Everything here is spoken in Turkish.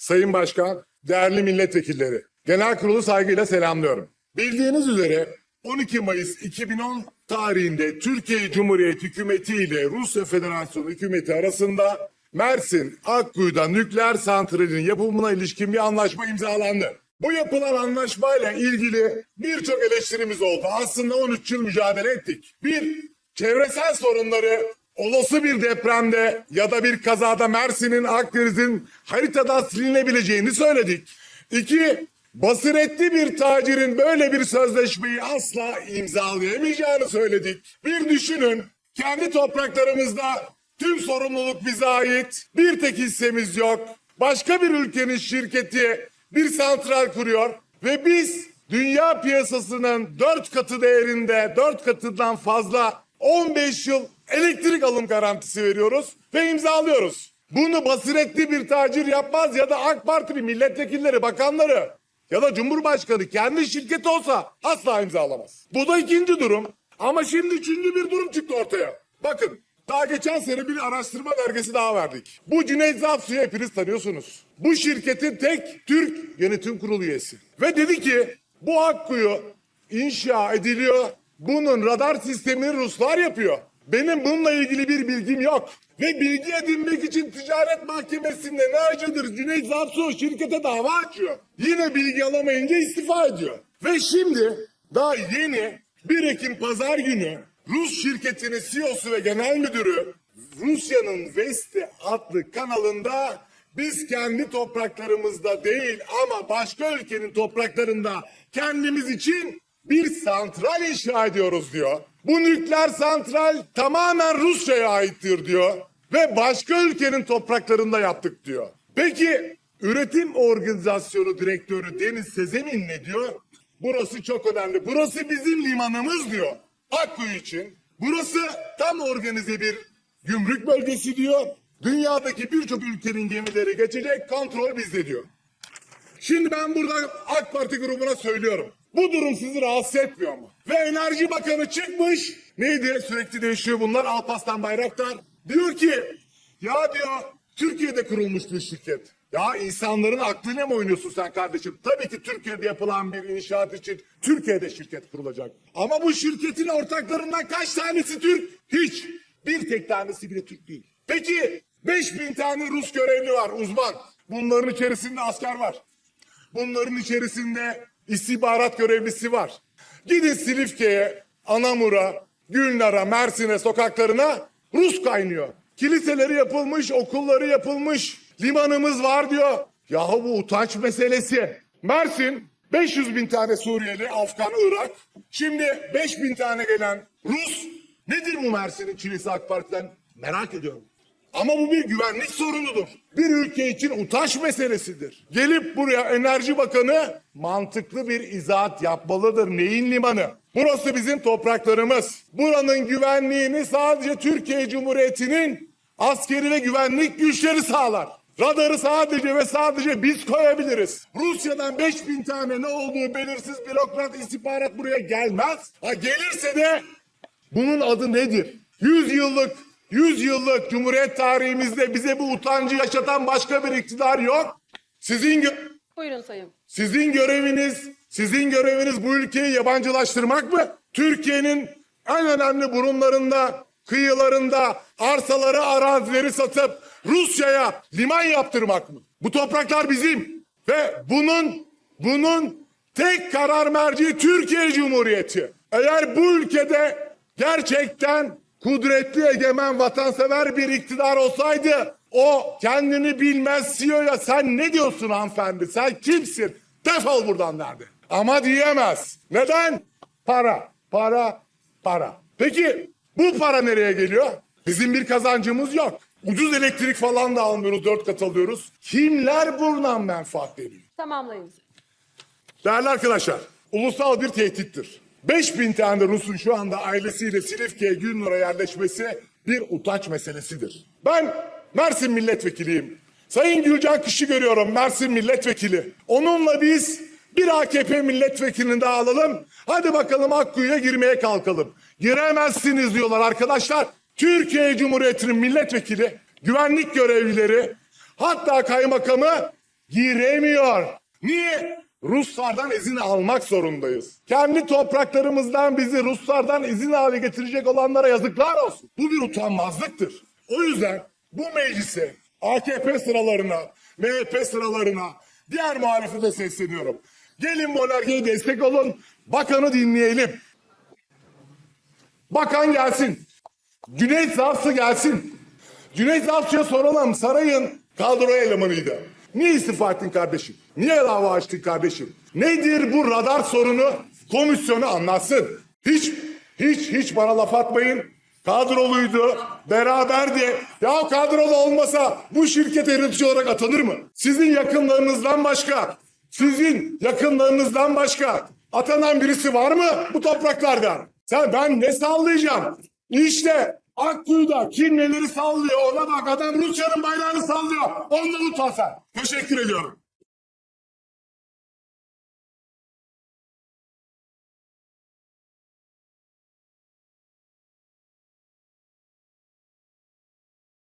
Sayın Başkan, değerli milletvekilleri, genel kurulu saygıyla selamlıyorum. Bildiğiniz üzere 12 Mayıs 2010 tarihinde Türkiye Cumhuriyeti Hükümeti ile Rusya Federasyonu Hükümeti arasında Mersin Akkuyu'da nükleer santralin yapımına ilişkin bir anlaşma imzalandı. Bu yapılan anlaşmayla ilgili birçok eleştirimiz oldu. Aslında 13 yıl mücadele ettik. Bir, çevresel sorunları olası bir depremde ya da bir kazada Mersin'in Akdeniz'in haritadan silinebileceğini söyledik. İki, basiretli bir tacirin böyle bir sözleşmeyi asla imzalayamayacağını söyledik. Bir düşünün, kendi topraklarımızda tüm sorumluluk bize ait, bir tek hissemiz yok. Başka bir ülkenin şirketi bir santral kuruyor ve biz dünya piyasasının dört katı değerinde, dört katından fazla 15 yıl elektrik alım garantisi veriyoruz ve imzalıyoruz. Bunu basiretli bir tacir yapmaz ya da AK Partili milletvekilleri, bakanları ya da Cumhurbaşkanı kendi şirketi olsa asla imzalamaz. Bu da ikinci durum. Ama şimdi üçüncü bir durum çıktı ortaya. Bakın daha geçen sene bir araştırma belgesi daha verdik. Bu Cüneyt Zapsu'yu hepiniz tanıyorsunuz. Bu şirketin tek Türk yönetim kurulu üyesi. Ve dedi ki bu Akkuyu inşa ediliyor. Bunun radar sistemini Ruslar yapıyor. Benim bununla ilgili bir bilgim yok. Ve bilgi edinmek için ticaret mahkemesinde ne acıdır Cüneyt Zapsu şirkete dava açıyor. Yine bilgi alamayınca istifa ediyor. Ve şimdi daha yeni 1 Ekim pazar günü Rus şirketinin CEO'su ve genel müdürü Rusya'nın Vesti adlı kanalında biz kendi topraklarımızda değil ama başka ülkenin topraklarında kendimiz için bir santral inşa ediyoruz diyor. Bu nükleer santral tamamen Rusya'ya aittir diyor ve başka ülkenin topraklarında yaptık diyor. Peki üretim organizasyonu direktörü Deniz Sezemin ne diyor? Burası çok önemli. Burası bizim limanımız diyor. Akkuyu için. Burası tam organize bir gümrük bölgesi diyor. Dünyadaki birçok ülkenin gemileri geçecek kontrol bizde diyor. Şimdi ben burada AK Parti grubuna söylüyorum. Bu durum sizi rahatsız etmiyor mu? Ve Enerji Bakanı çıkmış. Neydi? Sürekli değişiyor bunlar. Alpaslan Bayraktar. Diyor ki ya diyor Türkiye'de kurulmuş bir şirket. Ya insanların aklıyla mı oynuyorsun sen kardeşim? Tabii ki Türkiye'de yapılan bir inşaat için Türkiye'de şirket kurulacak. Ama bu şirketin ortaklarından kaç tanesi Türk? Hiç. Bir tek tanesi bile Türk değil. Peki 5000 tane Rus görevli var uzman. Bunların içerisinde asker var. Bunların içerisinde istihbarat görevlisi var. Gidin Silifke'ye, Anamur'a, Gülnar'a, Mersin'e sokaklarına Rus kaynıyor. Kiliseleri yapılmış, okulları yapılmış, limanımız var diyor. Yahu bu utanç meselesi. Mersin 500 bin tane Suriyeli, Afgan, Irak. Şimdi 5 bin tane gelen Rus. Nedir bu Mersin'in çilesi AK Parti'den? Merak ediyorum. Ama bu bir güvenlik sorunudur. Bir ülke için utanç meselesidir. Gelip buraya Enerji Bakanı mantıklı bir izahat yapmalıdır. Neyin limanı? Burası bizim topraklarımız. Buranın güvenliğini sadece Türkiye Cumhuriyeti'nin askeri ve güvenlik güçleri sağlar. Radarı sadece ve sadece biz koyabiliriz. Rusya'dan 5000 tane ne olduğu belirsiz bürokrat istihbarat buraya gelmez. Ha gelirse de bunun adı nedir? 100 yıllık 100 yıllık Cumhuriyet tarihimizde bize bu utancı yaşatan başka bir iktidar yok. Sizin Buyurun sayın. sizin göreviniz, sizin göreviniz bu ülkeyi yabancılaştırmak mı? Türkiye'nin en önemli burunlarında, kıyılarında arsaları, arazileri satıp Rusya'ya liman yaptırmak mı? Bu topraklar bizim ve bunun bunun tek karar merci Türkiye Cumhuriyeti. Eğer bu ülkede gerçekten kudretli, egemen, vatansever bir iktidar olsaydı o kendini bilmez CEO'ya sen ne diyorsun hanımefendi? Sen kimsin? Defol buradan derdi. Ama diyemez. Neden? Para, para, para. Peki bu para nereye geliyor? Bizim bir kazancımız yok. Ucuz elektrik falan da almıyoruz, dört kat alıyoruz. Kimler buradan menfaatleniyor? Tamamlayın. Değerli arkadaşlar, ulusal bir tehdittir. 5000 tane Rus'un şu anda ailesiyle Silifke'ye Gülnur'a yerleşmesi bir utanç meselesidir. Ben Mersin milletvekiliyim. Sayın Gülcan Kış'ı görüyorum Mersin milletvekili. Onunla biz bir AKP milletvekilini daha alalım. Hadi bakalım Akkuyu'ya girmeye kalkalım. Giremezsiniz diyorlar arkadaşlar. Türkiye Cumhuriyeti'nin milletvekili, güvenlik görevlileri, hatta kaymakamı giremiyor. Niye? Ruslardan izin almak zorundayız. Kendi topraklarımızdan bizi Ruslardan izin hale getirecek olanlara yazıklar olsun. Bu bir utanmazlıktır. O yüzden bu meclise, AKP sıralarına, MHP sıralarına, diğer muhalefete sesleniyorum. Gelin monarkiye destek olun, bakanı dinleyelim. Bakan gelsin. Cüneyt Zavsı gelsin. Cüneyt Zavsı'ya soralım sarayın kadro elemanıydı. Niye istifa ettin kardeşim? Niye dava açtın kardeşim? Nedir bu radar sorunu? Komisyonu anlatsın. Hiç, hiç, hiç bana laf atmayın. Kadroluydu, beraberdi. Ya kadrolu olmasa bu şirket yönetici olarak atanır mı? Sizin yakınlarınızdan başka, sizin yakınlarınızdan başka atanan birisi var mı bu topraklardan? Sen ben ne sallayacağım? İşte Akkuyu'da kim neleri sallıyor ona bak adam Rusya'nın bayrağını sallıyor. Ondan utan sen. Teşekkür ediyorum.